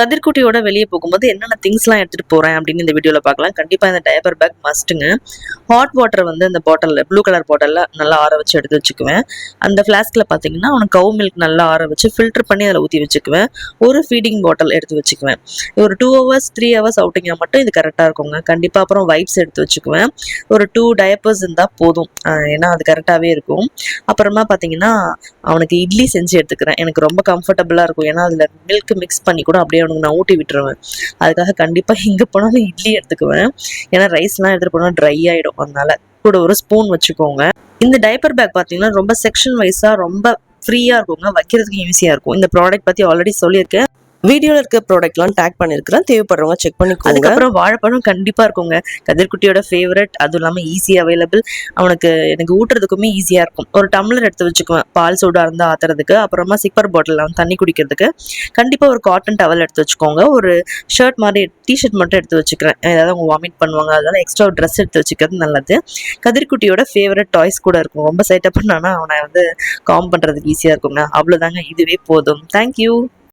கதிர்குட்டியோட வெளியே போகும்போது என்னென்ன திங்ஸ்லாம் எடுத்துகிட்டு போகிறேன் அப்படின்னு இந்த வீடியோவில் பார்க்கலாம். கண்டிப்பாக இந்த டயப்பர் பேக் மஸ்ட்டுங்க ஹாட் வாட்டர் வந்து இந்த பாட்டலில் ப்ளூ கலர் பாட்டிலில் நல்லா ஆற வச்சு எடுத்து வச்சுக்குவேன். அந்த ஃப்ளாஸ்கில் பார்த்தீங்கன்னா உனக்கு கவு மில்க் நல்லா ஆற வச்சு ஃபில்டர் பண்ணி அதில் ஊற்றி வச்சுக்குவேன். ஒரு ஃபீடிங் பாட்டில் எடுத்து வச்சுக்குவேன். ஒரு டூ ஹவர்ஸ் த்ரீ ஹவர்ஸ் அவுட்டிங்காக மட்டும் இது கரெக்டாக இருக்குங்க. கண்டிப்பாக அப்புறம் வைப்ஸ் எடுத்து வச்சுக்குவேன். ஒரு டூ டயப்பர்ஸ் இருந்தால் போதும். ஏன்னா அது கரெக்டாகவே இருக்கும். அப்புறமா பார்த்தீங்கன்னா அவனுக்கு இட்லி செஞ்சு எடுத்துக்கிறேன். எனக்கு ரொம்ப கம்ஃபர்டபுளாக இருக்கும். ஏன்னா அதில் மில்க் மிக்ஸ் பண்ணி கூட அப்படியே அவனுக்கு நான் ஊட்டி விட்டுருவேன். அதுக்காக கண்டிப்பாக எங்கே போனாலும் இட்லி எடுத்துக்குவேன். ஏன்னா ரைஸ்லாம் எடுத்துகிட்டு போனால் ட்ரை ஆகிடும் அதனால கூட ஒரு ஸ்பூன் வச்சுக்கோங்க. இந்த டைப்பர் பேக் பார்த்தீங்கன்னா ரொம்ப செக்ஷன் வைஸாக ரொம்ப ஃப்ரீயாக இருக்குங்க. வைக்கிறதுக்கு ஈஸியாக இருக்கும். இந்த ப்ராடக்ட் பற்றி ஆல்ரெடி சொல்லியிருக்கேன். வீடியோவில் இருக்க ப்ராடக்ட்லாம் டேக் பண்ணிருக்கிறேன். தேவைப்படுறவங்க செக் பண்ணிக்கோங்க. அதுக்கப்புறம் வாழைப்பழம் கண்டிப்பாக இருக்குங்க. கதிர்குட்டியோட ஃபேவரட் அதுவும் இல்லாமல் ஈஸி அவைலபிள் அவனுக்கு எனக்கு ஊட்டுறதுக்குமே ஈஸியாக இருக்கும். ஒரு டம்ளர் எடுத்து வச்சுக்குவேன். பால் சூடாக இருந்தால் ஆத்துறதுக்கு அப்புறமா சிப்பர் பாட்டில் வந்து தண்ணி குடிக்கிறதுக்கு. கண்டிப்பாக ஒரு காட்டன் டவல் எடுத்து வச்சுக்கோங்க. ஒரு ஷர்ட் மாதிரி டிஷர்ட் மட்டும் எடுத்து வச்சுக்கிறேன். ஏதாவது அவங்க வாமிட் பண்ணுவாங்க. அதனால எக்ஸ்ட்ரா ட்ரெஸ் எடுத்து வச்சுக்கிறது நல்லது. கதிர்குட்டியோட ஃபேவரட் டாய்ஸ் கூட இருக்கும். ரொம்ப சைட்டப் பண்ணானா அவனை வந்து காம் பண்ணுறதுக்கு ஈஸியாக இருக்குங்க. அவ்வளோதாங்க இதுவே போதும். தேங்க்யூ